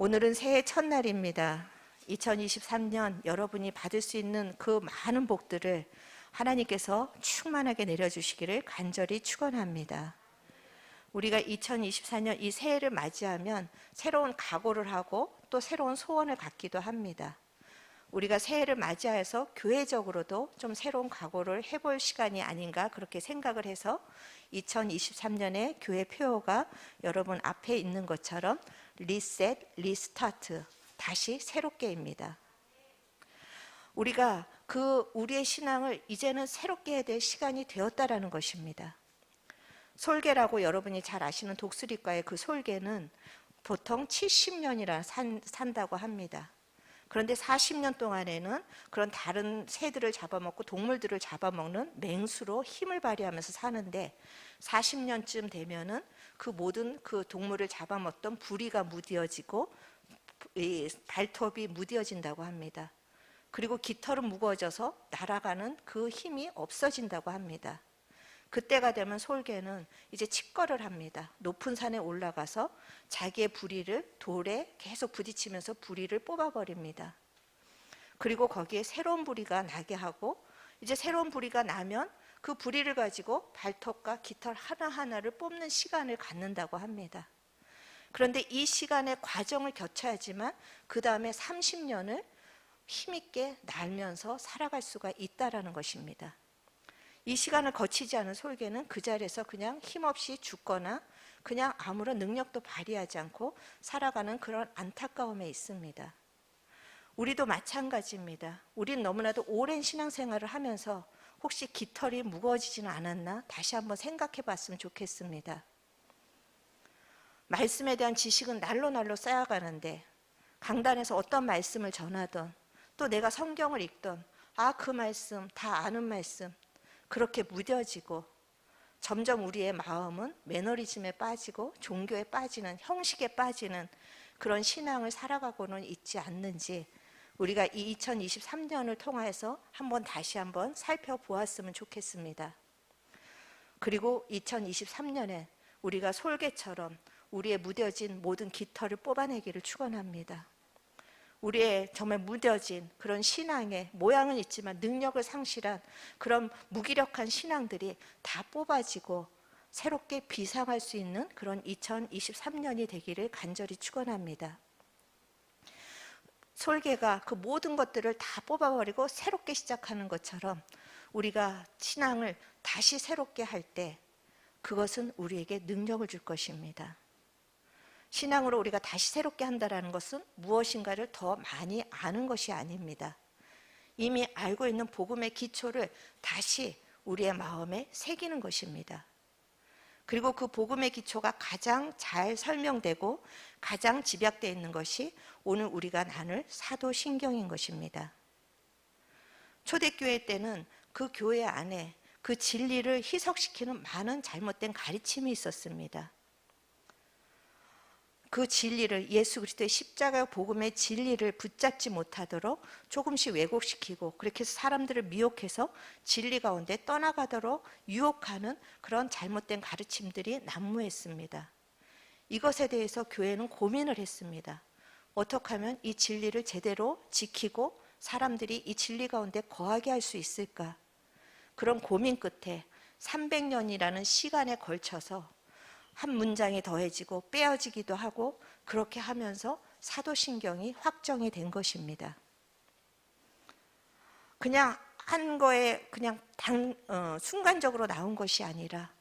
오늘은 새해 첫날입니다. 2023년 여러분이 받을 수 있는 그 많은 복들을 하나님께서 충만하게 내려주시기를 간절히 축원합니다. 우리가 2024년 이 새해를 맞이하면 새로운 각오를 하고 또 새로운 소원을 갖기도 합니다. 우리가 새해를 맞이해서 교회적으로도 좀 새로운 각오를 해볼 시간이 아닌가 그렇게 생각을 해서 2023년에 교회 표어가 여러분 앞에 있는 것처럼 리셋, 리스타트, 다시 새롭게입니다. 우리가 그 우리의 신앙을 이제는 새롭게 해야 될 시간이 되었다라는 것입니다. 솔개라고 여러분이 잘 아시는 독수리과의 그 솔개는 보통 70년이나 산, 산다고 합니다. 그런데 40년 동안에는 그런 다른 새들을 잡아먹고 동물들을 잡아먹는 맹수로 힘을 발휘하면서 사는데 40년쯤 되면은 그 모든 그 동물을 잡아먹던 부리가 무뎌지고 이 발톱이 무뎌진다고 합니다. 그리고 깃털은 무거워져서 날아가는 그 힘이 없어진다고 합니다. 그때가 되면 솔개는 이제 칩거를 합니다. 높은 산에 올라가서 자기의 부리를 돌에 계속 부딪히면서 부리를 뽑아버립니다. 그리고 거기에 새로운 부리가 나게 하고 이제 새로운 부리가 나면 그 부리를 가지고 발톱과 깃털 하나하나를 뽑는 시간을 갖는다고 합니다. 그런데 이 시간의 과정을 거쳐야지만 그 다음에 30년을 힘있게 날면서 살아갈 수가 있다라는 것입니다. 이 시간을 거치지 않은 솔개는 그 자리에서 그냥 힘없이 죽거나 그냥 아무런 능력도 발휘하지 않고 살아가는 그런 안타까움에 있습니다. 우리도 마찬가지입니다. 우린 너무나도 오랜 신앙생활을 하면서 혹시 깃털이 무거워지지는 않았나 다시 한번 생각해 봤으면 좋겠습니다. 말씀에 대한 지식은 날로 날로 쌓여가는데 강단에서 어떤 말씀을 전하던 또 내가 성경을 읽던 아 그 말씀 다 아는 말씀 그렇게 무뎌지고 점점 우리의 마음은 매너리즘에 빠지고 종교에 빠지는 형식에 빠지는 그런 신앙을 살아가고는 있지 않는지 우리가 이 2023년을 통해서 한번 다시 한번 살펴보았으면 좋겠습니다. 그리고 2023년에 우리가 솔개처럼 우리의 무뎌진 모든 깃털을 뽑아내기를 축원합니다. 우리의 정말 무뎌진 그런 신앙의 모양은 있지만 능력을 상실한 그런 무기력한 신앙들이 다 뽑아지고 새롭게 비상할 수 있는 그런 2023년이 되기를 간절히 축원합니다. 솔개가 그 모든 것들을 다 뽑아버리고 새롭게 시작하는 것처럼 우리가 신앙을 다시 새롭게 할 때 그것은 우리에게 능력을 줄 것입니다. 신앙으로 우리가 다시 새롭게 한다라는 것은 무엇인가를 더 많이 아는 것이 아닙니다. 이미 알고 있는 복음의 기초를 다시 우리의 마음에 새기는 것입니다. 그리고 그 복음의 기초가 가장 잘 설명되고 가장 집약되어 있는 것이 오늘 우리가 나눌 사도신경인 것입니다. 초대교회 때는 그 교회 안에 그 진리를 희석시키는 많은 잘못된 가르침이 있었습니다. 그 진리를 예수 그리스도의 십자가 복음의 진리를 붙잡지 못하도록 조금씩 왜곡시키고 그렇게 해서 사람들을 미혹해서 진리 가운데 떠나가도록 유혹하는 그런 잘못된 가르침들이 난무했습니다. 이것에 대해서 교회는 고민을 했습니다. 어떻게 하면 이 진리를 제대로 지키고 사람들이 이 진리 가운데 거하게 할 수 있을까? 그런 고민 끝에 300년이라는 시간에 걸쳐서 한 문장이 더해지고 빼어지기도 하고 그렇게 하면서 사도신경이 확정이 된 것입니다. 그냥 한 거에 그냥 당, 어, 순간적으로 나온 것이 아니라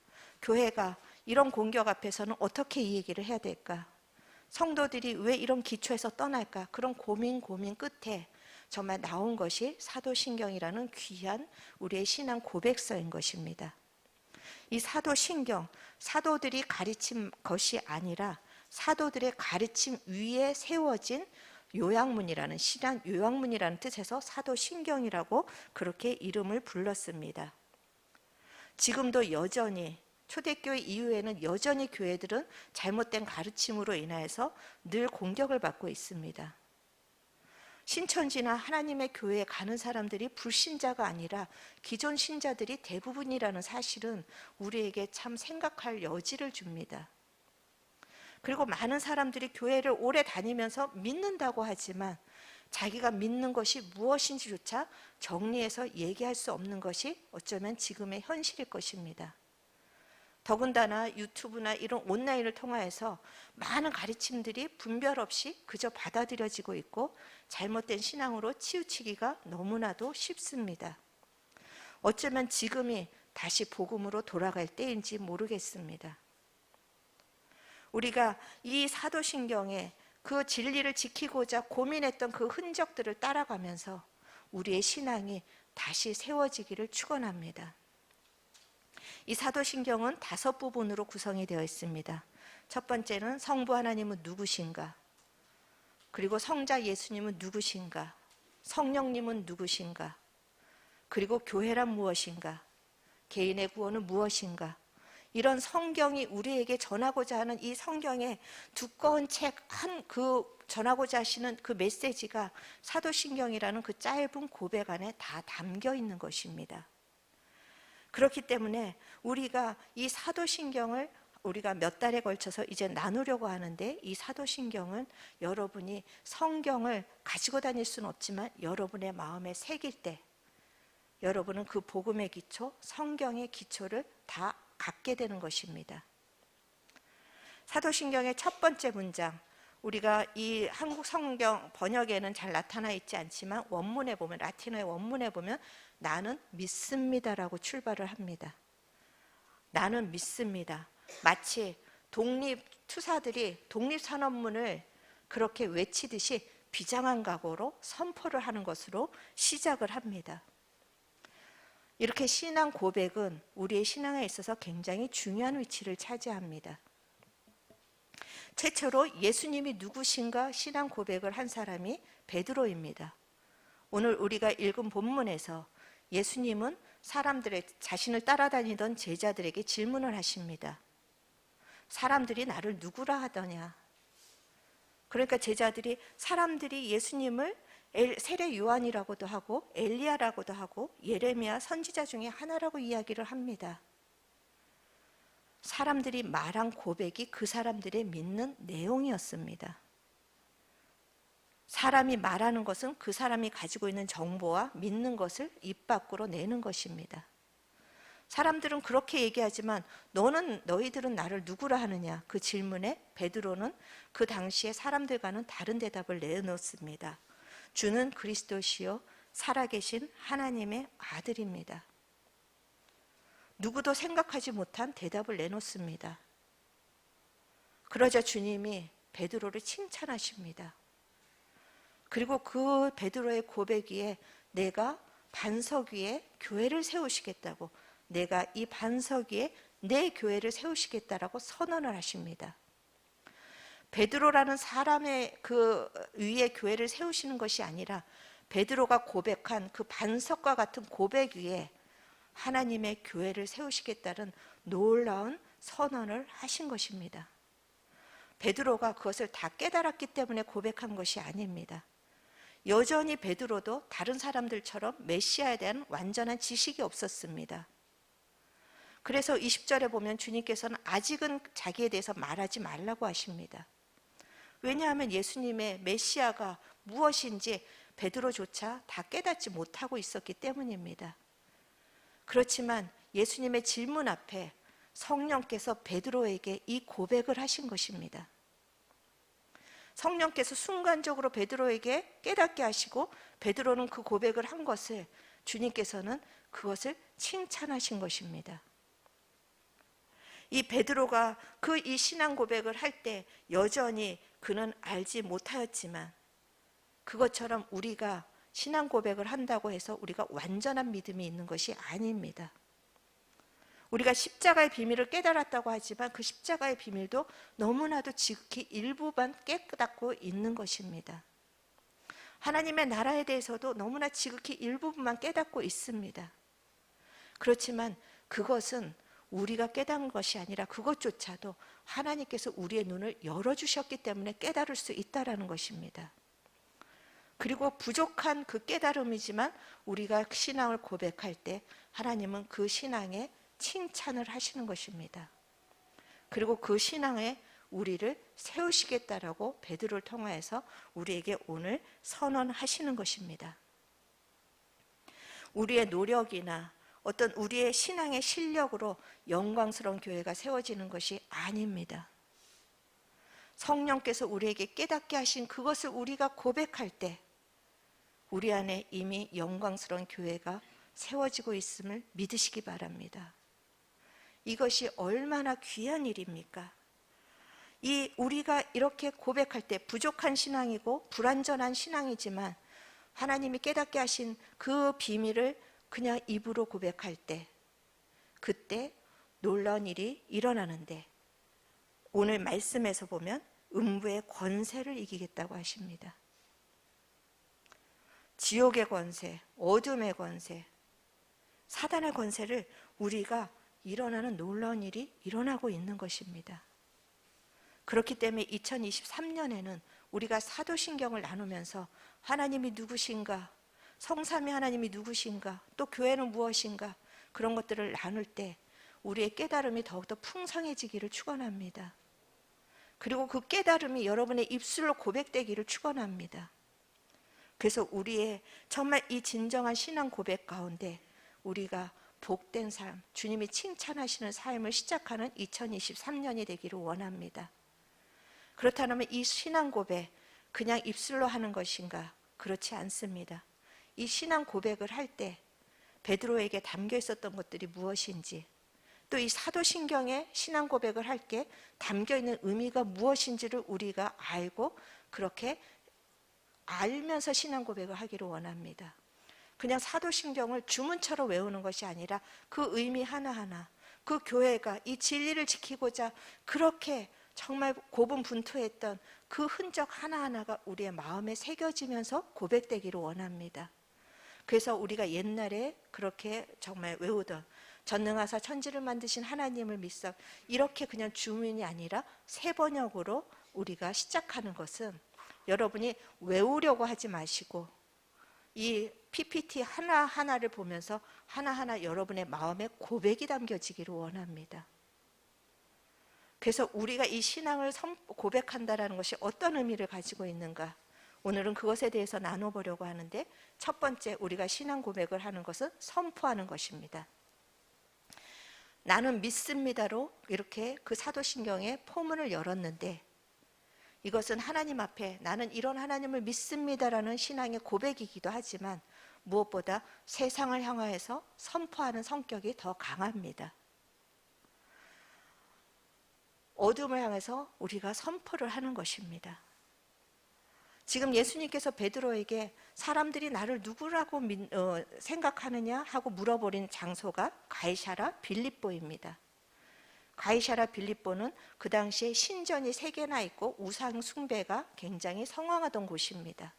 교회가 이런 공격 앞에서는 어떻게 이 얘기를 해야 될까? 성도들이 왜 이런 기초에서 떠날까? 그런 고민 고민 끝에 정말 나온 것이 사도신경이라는 귀한 우리의 신앙 고백서인 것입니다. 이 사도신경, 사도들이 가르친 것이 아니라 사도들의 가르침 위에 세워진 요양문이라는 신앙 요양문이라는 뜻에서 사도신경이라고 그렇게 이름을 불렀습니다. 지금도 여전히 초대교회 이후에는 여전히 교회들은 잘못된 가르침으로 인하여서 늘 공격을 받고 있습니다. 신천지나 하나님의 교회에 가는 사람들이 불신자가 아니라 기존 신자들이 대부분이라는 사실은 우리에게 참 생각할 여지를 줍니다. 그리고 많은 사람들이 교회를 오래 다니면서 믿는다고 하지만 자기가 믿는 것이 무엇인지조차 정리해서 얘기할 수 없는 것이 어쩌면 지금의 현실일 것입니다. 더군다나 유튜브나 이런 온라인을 통하여서 많은 가르침들이 분별 없이 그저 받아들여지고 있고 잘못된 신앙으로 치우치기가 너무나도 쉽습니다. 어쩌면 지금이 다시 복음으로 돌아갈 때인지 모르겠습니다. 우리가 이 사도신경에 그 진리를 지키고자 고민했던 그 흔적들을 따라가면서 우리의 신앙이 다시 세워지기를 축원합니다. 이 사도신경은 다섯 부분으로 구성이 되어 있습니다. 첫 번째는 성부 하나님은 누구신가? 그리고 성자 예수님은 누구신가? 성령님은 누구신가? 그리고 교회란 무엇인가? 개인의 구원은 무엇인가? 이런 성경이 우리에게 전하고자 하는 이 성경의 두꺼운 책 한 그 전하고자 하시는 그 메시지가 사도신경이라는 그 짧은 고백 안에 다 담겨 있는 것입니다. 그렇기 때문에 우리가 이 사도신경을 우리가 몇 달에 걸쳐서 이제 나누려고 하는데 이 사도신경은 여러분이 성경을 가지고 다닐 수는 없지만 여러분의 마음에 새길 때 여러분은 그 복음의 기초, 성경의 기초를 다 갖게 되는 것입니다. 사도신경의 첫 번째 문장, 우리가 이 한국 성경 번역에는 잘 나타나 있지 않지만 원문에 보면 라틴어의 원문에 보면 나는 믿습니다라고 출발을 합니다. 나는 믿습니다. 마치 독립 투사들이 독립 선언문을 그렇게 외치듯이 비장한 각오로 선포를 하는 것으로 시작을 합니다. 이렇게 신앙 고백은 우리의 신앙에 있어서 굉장히 중요한 위치를 차지합니다. 최초로 예수님이 누구신가 신앙 고백을 한 사람이 베드로입니다. 오늘 우리가 읽은 본문에서 예수님은 사람들의 자신을 따라다니던 제자들에게 질문을 하십니다. 사람들이 나를 누구라 하더냐? 그러니까 제자들이 사람들이 예수님을 세례 요한이라고도 하고 엘리야라고도 하고 예레미야 선지자 중에 하나라고 이야기를 합니다. 사람들이 말한 고백이 그 사람들의 믿는 내용이었습니다. 사람이 말하는 것은 그 사람이 가지고 있는 정보와 믿는 것을 입 밖으로 내는 것입니다. 사람들은 그렇게 얘기하지만 너는 너희들은 나를 누구라 하느냐 그 질문에 베드로는 그 당시에 사람들과는 다른 대답을 내놓습니다. 주는 그리스도시요 살아계신 하나님의 아들입니다. 누구도 생각하지 못한 대답을 내놓습니다. 그러자 주님이 베드로를 칭찬하십니다. 그리고 그 베드로의 고백 위에 내가 반석 위에 교회를 세우시겠다고 내가 이 반석 위에 내 교회를 세우시겠다라고 선언을 하십니다. 베드로라는 사람의 그 위에 교회를 세우시는 것이 아니라 베드로가 고백한 그 반석과 같은 고백 위에 하나님의 교회를 세우시겠다는 놀라운 선언을 하신 것입니다. 베드로가 그것을 다 깨달았기 때문에 고백한 것이 아닙니다. 여전히 베드로도 다른 사람들처럼 메시아에 대한 완전한 지식이 없었습니다. 그래서 20절에 보면 주님께서는 아직은 자기에 대해서 말하지 말라고 하십니다. 왜냐하면 예수님의 메시아가 무엇인지 베드로조차 다 깨닫지 못하고 있었기 때문입니다. 그렇지만 예수님의 질문 앞에 성령께서 베드로에게 이 고백을 하신 것입니다. 성령께서 순간적으로 베드로에게 깨닫게 하시고 베드로는 그 고백을 한 것을 주님께서는 그것을 칭찬하신 것입니다. 이 베드로가 그 이 신앙 고백을 할 때 여전히 그는 알지 못하였지만 그것처럼 우리가 신앙 고백을 한다고 해서 우리가 완전한 믿음이 있는 것이 아닙니다. 우리가 십자가의 비밀을 깨달았다고 하지만 그 십자가의 비밀도 너무나도 지극히 일부만 깨닫고 있는 것입니다. 하나님의 나라에 대해서도 너무나 지극히 일부분만 깨닫고 있습니다. 그렇지만 그것은 우리가 깨닫는 것이 아니라 그것조차도 하나님께서 우리의 눈을 열어주셨기 때문에 깨달을 수 있다라는 것입니다. 그리고 부족한 그 깨달음이지만 우리가 신앙을 고백할 때 하나님은 그 신앙에 칭찬을 하시는 것입니다. 그리고 그 신앙에 우리를 세우시겠다라고 베드로를 통하여서 우리에게 오늘 선언하시는 것입니다. 우리의 노력이나 어떤 우리의 신앙의 실력으로 영광스러운 교회가 세워지는 것이 아닙니다. 성령께서 우리에게 깨닫게 하신 그것을 우리가 고백할 때 우리 안에 이미 영광스러운 교회가 세워지고 있음을 믿으시기 바랍니다. 이것이 얼마나 귀한 일입니까? 이 우리가 이렇게 고백할 때 부족한 신앙이고 불완전한 신앙이지만 하나님이 깨닫게 하신 그 비밀을 그냥 입으로 고백할 때 그때 놀라운 일이 일어나는데 오늘 말씀에서 보면 음부의 권세를 이기겠다고 하십니다. 지옥의 권세, 어둠의 권세, 사단의 권세를 우리가 일어나는 놀라운 일이 일어나고 있는 것입니다. 그렇기 때문에 2023년에는 우리가 사도신경을 나누면서 하나님이 누구신가, 성삼위 하나님이 누구신가, 또 교회는 무엇인가 그런 것들을 나눌 때 우리의 깨달음이 더욱더 풍성해지기를 축원합니다. 그리고 그 깨달음이 여러분의 입술로 고백되기를 축원합니다. 그래서 우리의 정말 이 진정한 신앙 고백 가운데 우리가 복된 삶, 주님이 칭찬하시는 삶을 시작하는 2023년이 되기를 원합니다. 그렇다면 이 신앙 고백 그냥 입술로 하는 것인가? 그렇지 않습니다. 이 신앙 고백을 할 때 베드로에게 담겨 있었던 것들이 무엇인지 또 이 사도신경의 신앙 고백을 할 때 담겨 있는 의미가 무엇인지를 우리가 알고 그렇게 알면서 신앙 고백을 하기를 원합니다. 그냥 사도신경을 주문처럼 외우는 것이 아니라 그 의미 하나하나 그 교회가 이 진리를 지키고자 그렇게 정말 고분분투했던 그 흔적 하나하나가 우리의 마음에 새겨지면서 고백되기를 원합니다. 그래서 우리가 옛날에 그렇게 정말 외우던 전능하사 천지를 만드신 하나님을 믿어 이렇게 그냥 주문이 아니라 세 번역으로 우리가 시작하는 것은 여러분이 외우려고 하지 마시고 이 PPT 하나하나를 보면서 하나하나 여러분의 마음에 고백이 담겨지기를 원합니다. 그래서 우리가 이 신앙을 고백한다라는 것이 어떤 의미를 가지고 있는가? 오늘은 그것에 대해서 나눠보려고 하는데 첫 번째 우리가 신앙 고백을 하는 것은 선포하는 것입니다. 나는 믿습니다로 이렇게 그 사도신경의 포문을 열었는데 이것은 하나님 앞에 나는 이런 하나님을 믿습니다라는 신앙의 고백이기도 하지만 무엇보다 세상을 향하여서 선포하는 성격이 더 강합니다. 어둠을 향해서 우리가 선포를 하는 것입니다. 지금 예수님께서 베드로에게 사람들이 나를 누구라고 어, 생각하느냐 하고 물어버린 장소가 가이샤라 빌립보입니다. 가이샤라 빌립보는 그 당시에 신전이 세 개나 있고 우상 숭배가 굉장히 성황하던 곳입니다.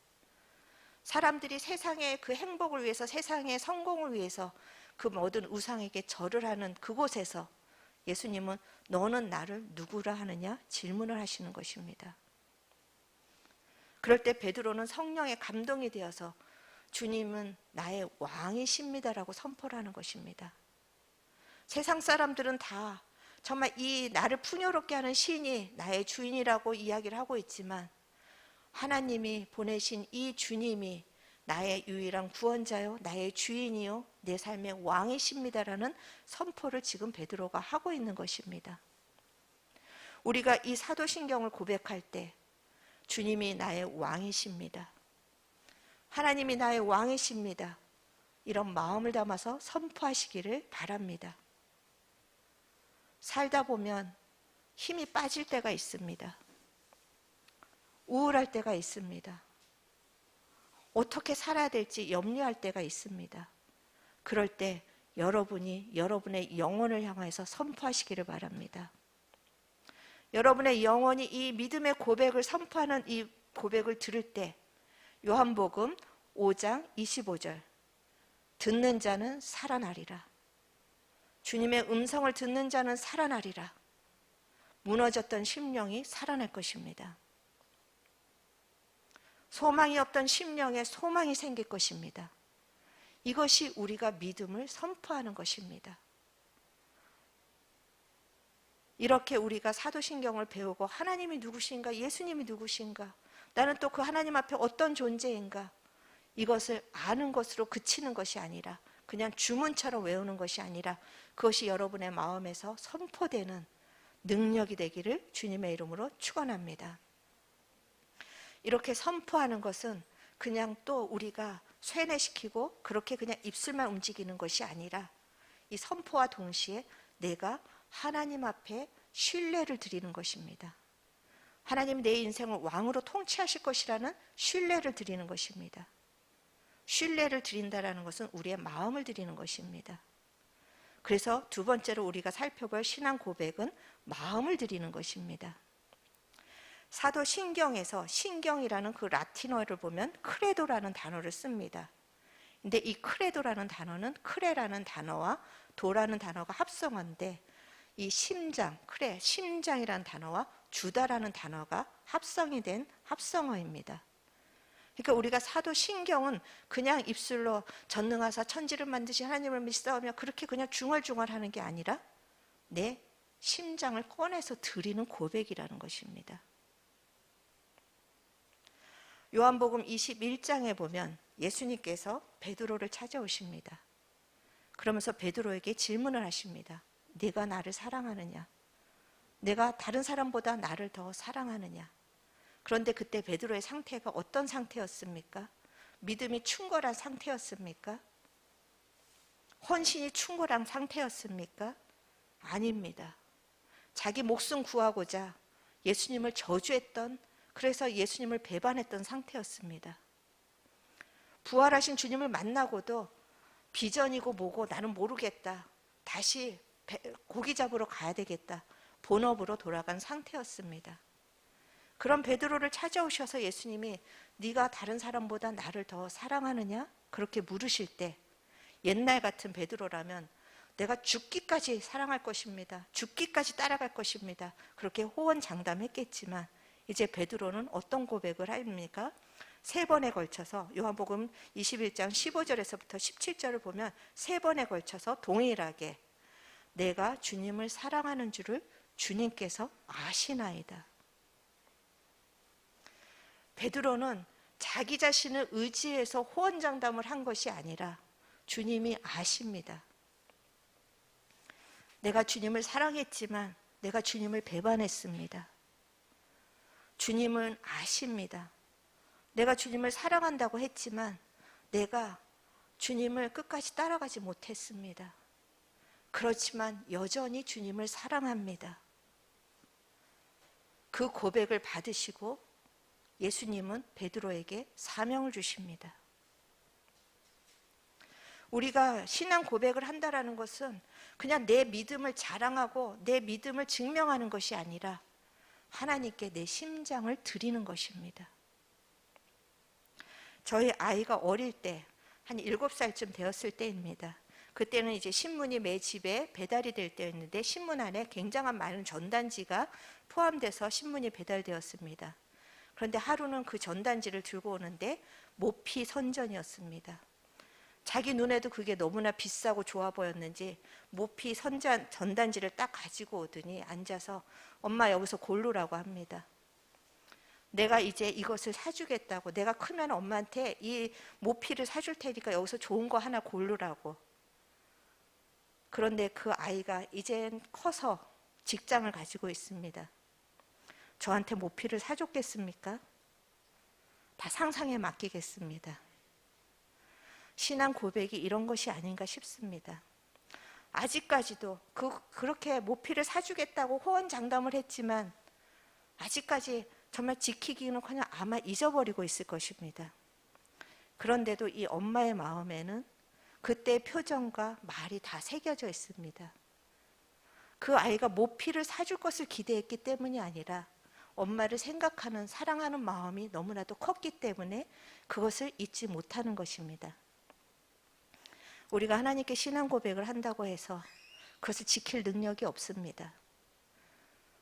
사람들이 세상의 그 행복을 위해서 세상의 성공을 위해서 그 모든 우상에게 절을 하는 그곳에서 예수님은 너는 나를 누구라 하느냐 질문을 하시는 것입니다. 그럴 때 베드로는 성령의 감동이 되어서 주님은 나의 왕이십니다라고 선포를 하는 것입니다. 세상 사람들은 다 정말 이 나를 풍요롭게 하는 신이 나의 주인이라고 이야기를 하고 있지만 하나님이 보내신 이 주님이 나의 유일한 구원자요, 나의 주인이요, 내 삶의 왕이십니다라는 선포를 지금 베드로가 하고 있는 것입니다. 우리가 이 사도신경을 고백할 때 주님이 나의 왕이십니다. 하나님이 나의 왕이십니다. 이런 마음을 담아서 선포하시기를 바랍니다. 살다 보면 힘이 빠질 때가 있습니다. 우울할 때가 있습니다. 어떻게 살아야 될지 염려할 때가 있습니다. 그럴 때 여러분이 여러분의 영혼을 향해서 선포하시기를 바랍니다. 여러분의 영혼이 이 믿음의 고백을 선포하는 이 고백을 들을 때 요한복음 5장 25절 듣는 자는 살아나리라. 주님의 음성을 듣는 자는 살아나리라. 무너졌던 심령이 살아날 것입니다. 소망이 없던 심령에 소망이 생길 것입니다. 이것이 우리가 믿음을 선포하는 것입니다. 이렇게 우리가 사도신경을 배우고 하나님이 누구신가, 예수님이 누구신가, 나는 또 그 하나님 앞에 어떤 존재인가, 이것을 아는 것으로 그치는 것이 아니라 그냥 주문처럼 외우는 것이 아니라 그것이 여러분의 마음에서 선포되는 능력이 되기를 주님의 이름으로 축원합니다. 이렇게 선포하는 것은 그냥 또 우리가 쇠뇌시키고 그렇게 그냥 입술만 움직이는 것이 아니라 이 선포와 동시에 내가 하나님 앞에 신뢰를 드리는 것입니다. 하나님 내 인생을 왕으로 통치하실 것이라는 신뢰를 드리는 것입니다. 신뢰를 드린다라는 것은 우리의 마음을 드리는 것입니다. 그래서 두 번째로 우리가 살펴볼 신앙 고백은 마음을 드리는 것입니다. 사도 신경에서 신경이라는 그 라틴어를 보면 크레도라는 단어를 씁니다. 근데 이 크레도라는 단어는 크레라는 단어와 도라는 단어가 합성어인데 이 심장, 크레, 심장이라는 단어와 주다라는 단어가 합성이 된 합성어입니다. 그러니까 우리가 사도 신경은 그냥 입술로 전능하사 천지를 만드신 하나님을 믿사오며 그렇게 그냥 중얼중얼 하는 게 아니라 내 심장을 꺼내서 드리는 고백이라는 것입니다. 요한복음 21장에 보면 예수님께서 베드로를 찾아오십니다. 그러면서 베드로에게 질문을 하십니다. 네가 나를 사랑하느냐? 내가 다른 사람보다 나를 더 사랑하느냐? 그런데 그때 베드로의 상태가 어떤 상태였습니까? 믿음이 충돌한 상태였습니까? 헌신이 충돌한 상태였습니까? 아닙니다. 자기 목숨 구하고자 예수님을 저주했던 그래서 예수님을 배반했던 상태였습니다. 부활하신 주님을 만나고도 비전이고 뭐고 나는 모르겠다. 다시 고기 잡으러 가야 되겠다. 본업으로 돌아간 상태였습니다. 그런 베드로를 찾아오셔서 예수님이 네가 다른 사람보다 나를 더 사랑하느냐? 그렇게 물으실 때 옛날 같은 베드로라면 내가 죽기까지 사랑할 것입니다. 죽기까지 따라갈 것입니다. 그렇게 호언장담했겠지만 이제 베드로는 어떤 고백을 합니까? 세 번에 걸쳐서 요한복음 21장 15절에서부터 17절을 보면 세 번에 걸쳐서 동일하게 내가 주님을 사랑하는 줄을 주님께서 아시나이다. 베드로는 자기 자신을 의지해서 호언장담을 한 것이 아니라 주님이 아십니다. 내가 주님을 사랑했지만 내가 주님을 배반했습니다. 주님은 아십니다. 내가 주님을 사랑한다고 했지만 내가 주님을 끝까지 따라가지 못했습니다. 그렇지만 여전히 주님을 사랑합니다. 그 고백을 받으시고 예수님은 베드로에게 사명을 주십니다. 우리가 신앙 고백을 한다라는 것은 그냥 내 믿음을 자랑하고 내 믿음을 증명하는 것이 아니라 하나님께 내 심장을 드리는 것입니다. 저희 아이가 어릴 때, 한 일곱 살쯤 되었을 때입니다. 그때는 이제 신문이 매 집에 배달이 될 때였는데 신문 안에 굉장한 많은 전단지가 포함돼서 신문이 배달되었습니다. 그런데 하루는 그 전단지를 들고 오는데 모피 선전이었습니다. 자기 눈에도 그게 너무나 비싸고 좋아 보였는지 모피 선전, 전단지를 딱 가지고 오더니 앉아서 엄마 여기서 고르라고 합니다. 내가 이제 이것을 사주겠다고 내가 크면 엄마한테 이 모피를 사줄 테니까 여기서 좋은 거 하나 고르라고 그런데 그 아이가 이젠 커서 직장을 가지고 있습니다. 저한테 모피를 사줬겠습니까? 다 상상에 맡기겠습니다. 신앙 고백이 이런 것이 아닌가 싶습니다. 아직까지도 그, 그렇게 모피를 사주겠다고 호언장담을 했지만 아직까지 정말 지키기는 그냥 아마 잊어버리고 있을 것입니다. 그런데도 이 엄마의 마음에는 그때의 표정과 말이 다 새겨져 있습니다. 그 아이가 모피를 사줄 것을 기대했기 때문이 아니라 엄마를 생각하는 사랑하는 마음이 너무나도 컸기 때문에 그것을 잊지 못하는 것입니다. 우리가 하나님께 신앙 고백을 한다고 해서 그것을 지킬 능력이 없습니다.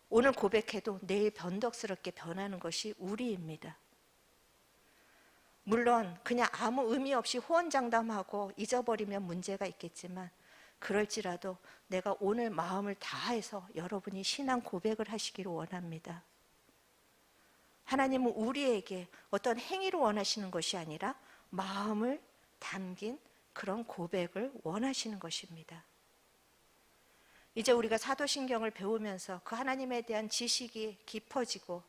오늘 고백해도 내일 변덕스럽게 변하는 것이 우리입니다. 물론 그냥 아무 의미 없이 호언장담하고 잊어버리면 문제가 있겠지만 그럴지라도 내가 오늘 마음을 다해서 여러분이 신앙 고백을 하시기를 원합니다. 하나님은 우리에게 어떤 행위를 원하시는 것이 아니라 마음을 담긴 그런 고백을 원하시는 것입니다. 이제 우리가 사도신경을 배우면서 그 하나님에 대한 지식이 깊어지고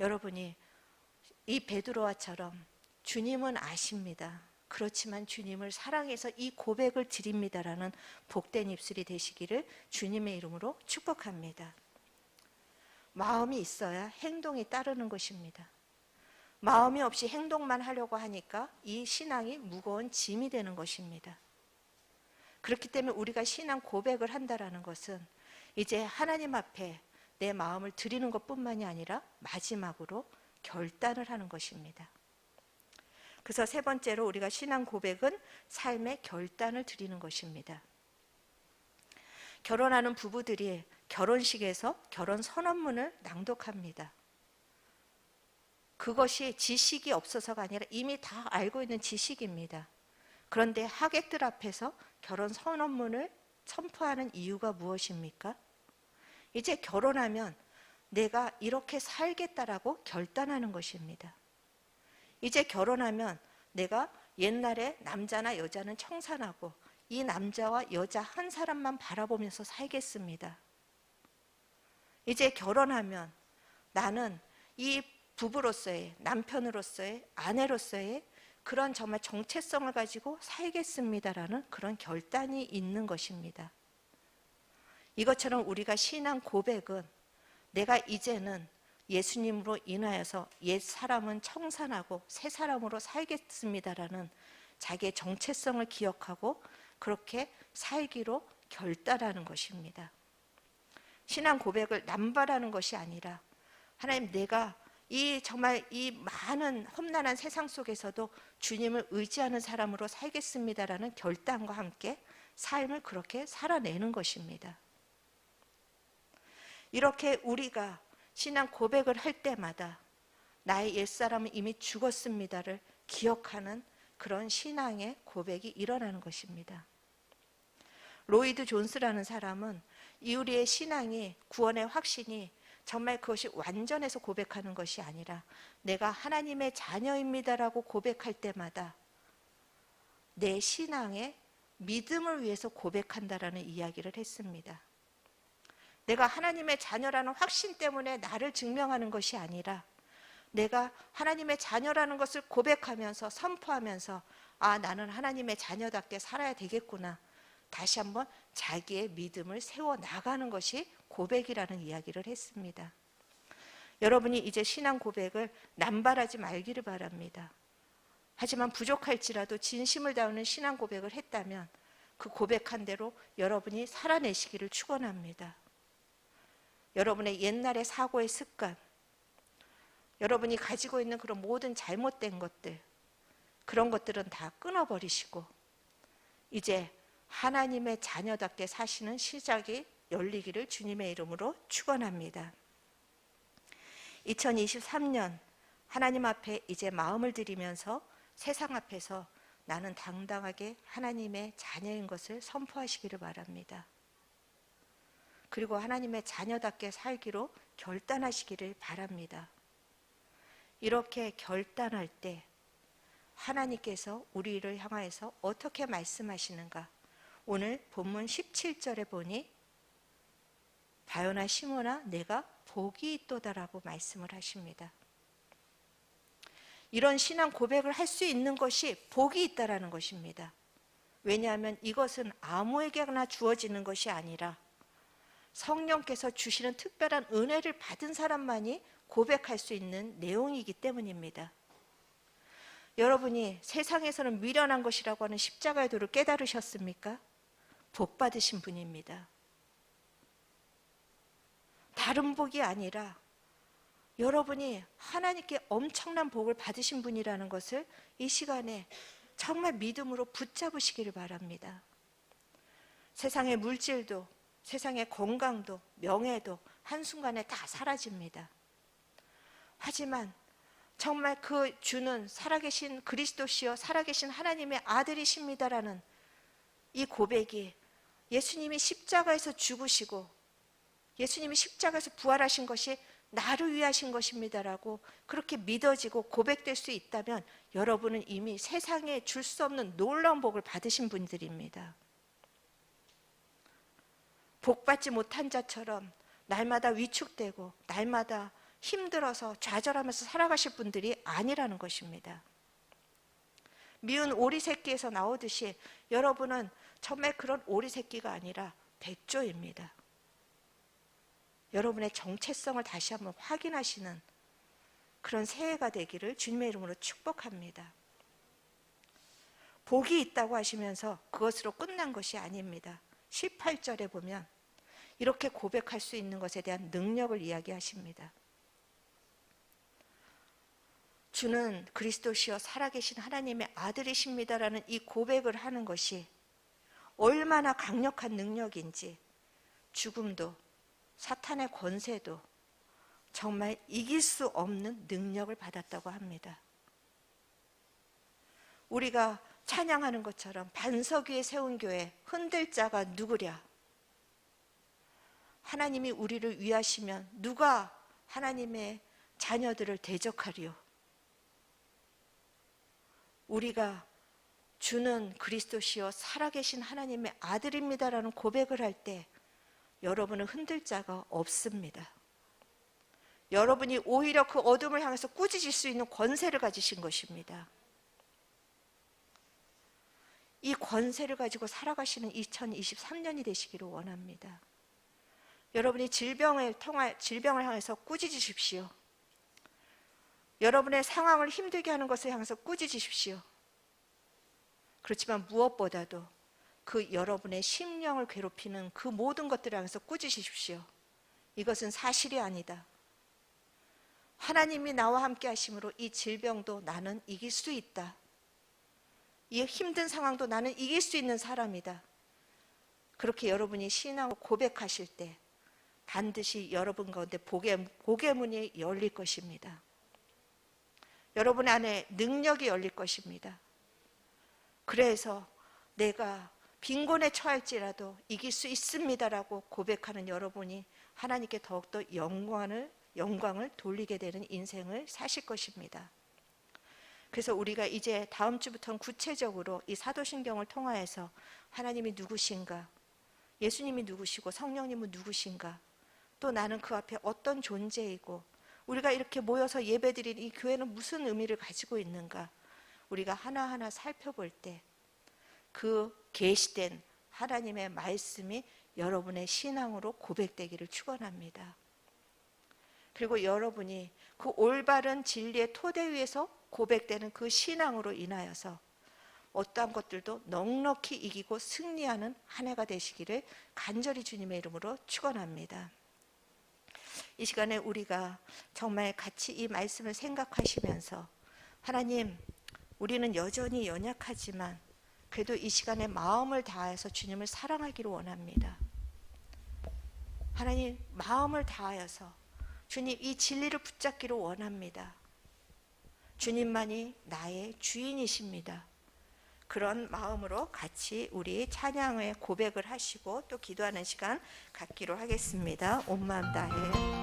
여러분이 이 베드로와처럼 주님은 아십니다. 그렇지만 주님을 사랑해서 이 고백을 드립니다라는 복된 입술이 되시기를 주님의 이름으로 축복합니다. 마음이 있어야 행동이 따르는 것입니다. 마음이 없이 행동만 하려고 하니까 이 신앙이 무거운 짐이 되는 것입니다. 그렇기 때문에 우리가 신앙 고백을 한다라는 것은 이제 하나님 앞에 내 마음을 드리는 것뿐만이 아니라 마지막으로 결단을 하는 것입니다. 그래서 세 번째로 우리가 신앙 고백은 삶의 결단을 드리는 것입니다. 결혼하는 부부들이 결혼식에서 결혼 선언문을 낭독합니다. 그것이 지식이 없어서가 아니라 이미 다 알고 있는 지식입니다. 그런데 하객들 앞에서 결혼 선언문을 선포하는 이유가 무엇입니까? 이제 결혼하면 내가 이렇게 살겠다라고 결단하는 것입니다. 이제 결혼하면 내가 옛날에 남자나 여자는 청산하고 이 남자와 여자 한 사람만 바라보면서 살겠습니다. 이제 결혼하면 나는 이 부부로서의 남편으로서의 아내로서의 그런 정말 정체성을 가지고 살겠습니다라는 그런 결단이 있는 것입니다. 이것처럼 우리가 신앙 고백은 내가 이제는 예수님으로 인하여서 옛 사람은 청산하고 새 사람으로 살겠습니다라는 자기의 정체성을 기억하고 그렇게 살기로 결단하는 것입니다. 신앙 고백을 남발하는 것이 아니라 하나님 내가 이 정말 이 많은 험난한 세상 속에서도 주님을 의지하는 사람으로 살겠습니다라는 결단과 함께 삶을 그렇게 살아내는 것입니다. 이렇게 우리가 신앙 고백을 할 때마다 나의 옛사람은 이미 죽었습니다를 기억하는 그런 신앙의 고백이 일어나는 것입니다. 로이드 존스라는 사람은 이 우리의 신앙이 구원의 확신이 정말 그것이 완전해서 고백하는 것이 아니라 내가 하나님의 자녀입니다라고 고백할 때마다 내 신앙의 믿음을 위해서 고백한다라는 이야기를 했습니다. 내가 하나님의 자녀라는 확신 때문에 나를 증명하는 것이 아니라 내가 하나님의 자녀라는 것을 고백하면서 선포하면서 아, 나는 하나님의 자녀답게 살아야 되겠구나. 다시 한번 자기의 믿음을 세워 나가는 것이 고백이라는 이야기를 했습니다. 여러분이 이제 신앙 고백을 남발하지 말기를 바랍니다. 하지만 부족할지라도 진심을 다하는 신앙 고백을 했다면 그 고백한 대로 여러분이 살아내시기를 축원합니다. 여러분의 옛날의 사고의 습관, 여러분이 가지고 있는 그런 모든 잘못된 것들, 그런 것들은 다 끊어버리시고, 이제 하나님의 자녀답게 사시는 시작이 열리기를 주님의 이름으로 축원합니다. 2023년 하나님 앞에 이제 마음을 들이면서 세상 앞에서 나는 당당하게 하나님의 자녀인 것을 선포하시기를 바랍니다. 그리고 하나님의 자녀답게 살기로 결단하시기를 바랍니다. 이렇게 결단할 때 하나님께서 우리를 향하여서 어떻게 말씀하시는가? 오늘 본문 17절에 보니 바요나 시모나 내가 복이 있도다라고 말씀을 하십니다. 이런 신앙 고백을 할 수 있는 것이 복이 있다라는 것입니다. 왜냐하면 이것은 아무에게나 주어지는 것이 아니라 성령께서 주시는 특별한 은혜를 받은 사람만이 고백할 수 있는 내용이기 때문입니다. 여러분이 세상에서는 미련한 것이라고 하는 십자가의 도를 깨달으셨습니까? 복 받으신 분입니다. 다른 복이 아니라 여러분이 하나님께 엄청난 복을 받으신 분이라는 것을 이 시간에 정말 믿음으로 붙잡으시기를 바랍니다. 세상의 물질도 세상의 건강도 명예도 한순간에 다 사라집니다. 하지만 정말 그 주는 살아계신 그리스도시여 살아계신 하나님의 아들이십니다라는 이 고백이 예수님이 십자가에서 죽으시고 예수님이 십자가에서 부활하신 것이 나를 위하신 것입니다라고 그렇게 믿어지고 고백될 수 있다면 여러분은 이미 세상에 줄 수 없는 놀라운 복을 받으신 분들입니다. 복 받지 못한 자처럼 날마다 위축되고 날마다 힘들어서 좌절하면서 살아가실 분들이 아니라는 것입니다. 미운 오리 새끼에서 나오듯이 여러분은 정말 그런 오리 새끼가 아니라 백조입니다. 여러분의 정체성을 다시 한번 확인하시는 그런 새해가 되기를 주님의 이름으로 축복합니다. 복이 있다고 하시면서 그것으로 끝난 것이 아닙니다. 18절에 보면 이렇게 고백할 수 있는 것에 대한 능력을 이야기하십니다. 주는 그리스도시여 살아계신 하나님의 아들이십니다라는 이 고백을 하는 것이 얼마나 강력한 능력인지 죽음도 사탄의 권세도 정말 이길 수 없는 능력을 받았다고 합니다. 우리가 찬양하는 것처럼 반석 위에 세운 교회 흔들 자가 누구랴? 하나님이 우리를 위하시면 누가 하나님의 자녀들을 대적하리요? 우리가 주는 그리스도시요 살아계신 하나님의 아들입니다라는 고백을 할 때 여러분은 흔들 자가 없습니다. 여러분이 오히려 그 어둠을 향해서 꾸짖을 수 있는 권세를 가지신 것입니다. 이 권세를 가지고 살아가시는 2023년이 되시기를 원합니다. 여러분이 질병을 통할 질병을 향해서 꾸짖으십시오. 여러분의 상황을 힘들게 하는 것을 향해서 꾸짖으십시오. 그렇지만 무엇보다도 그 여러분의 심령을 괴롭히는 그 모든 것들을 향해서 꾸짖으십시오. 이것은 사실이 아니다. 하나님이 나와 함께 하심으로 이 질병도 나는 이길 수 있다. 이 힘든 상황도 나는 이길 수 있는 사람이다. 그렇게 여러분이 신앙을 고백하실 때 반드시 여러분 가운데 복의, 복의 문이 열릴 것입니다. 여러분 안에 능력이 열릴 것입니다. 그래서 내가 빈곤에 처할지라도 이길 수 있습니다라고 고백하는 여러분이 하나님께 더욱더 영광을 영광을 돌리게 되는 인생을 사실 것입니다. 그래서 우리가 이제 다음 주부터는 구체적으로 이 사도신경을 통하여서 하나님이 누구신가, 예수님이 누구시고 성령님은 누구신가, 또 나는 그 앞에 어떤 존재이고 우리가 이렇게 모여서 예배드린 이 교회는 무슨 의미를 가지고 있는가, 우리가 하나하나 살펴볼 때 그 계시된 하나님의 말씀이 여러분의 신앙으로 고백되기를 축원합니다. 그리고 여러분이 그 올바른 진리의 토대 위에서 고백되는 그 신앙으로 인하여서 어떠한 것들도 넉넉히 이기고 승리하는 한 해가 되시기를 간절히 주님의 이름으로 축원합니다. 이 시간에 우리가 정말 같이 이 말씀을 생각하시면서 하나님 우리는 여전히 연약하지만 그래도 이 시간에 마음을 다해서 주님을 사랑하기를 원합니다. 하나님 마음을 다하여서 주님 이 진리를 붙잡기를 원합니다. 주님만이 나의 주인이십니다. 그런 마음으로 같이 우리 찬양의 고백을 하시고 또 기도하는 시간 갖기로 하겠습니다. 온 마음 다해.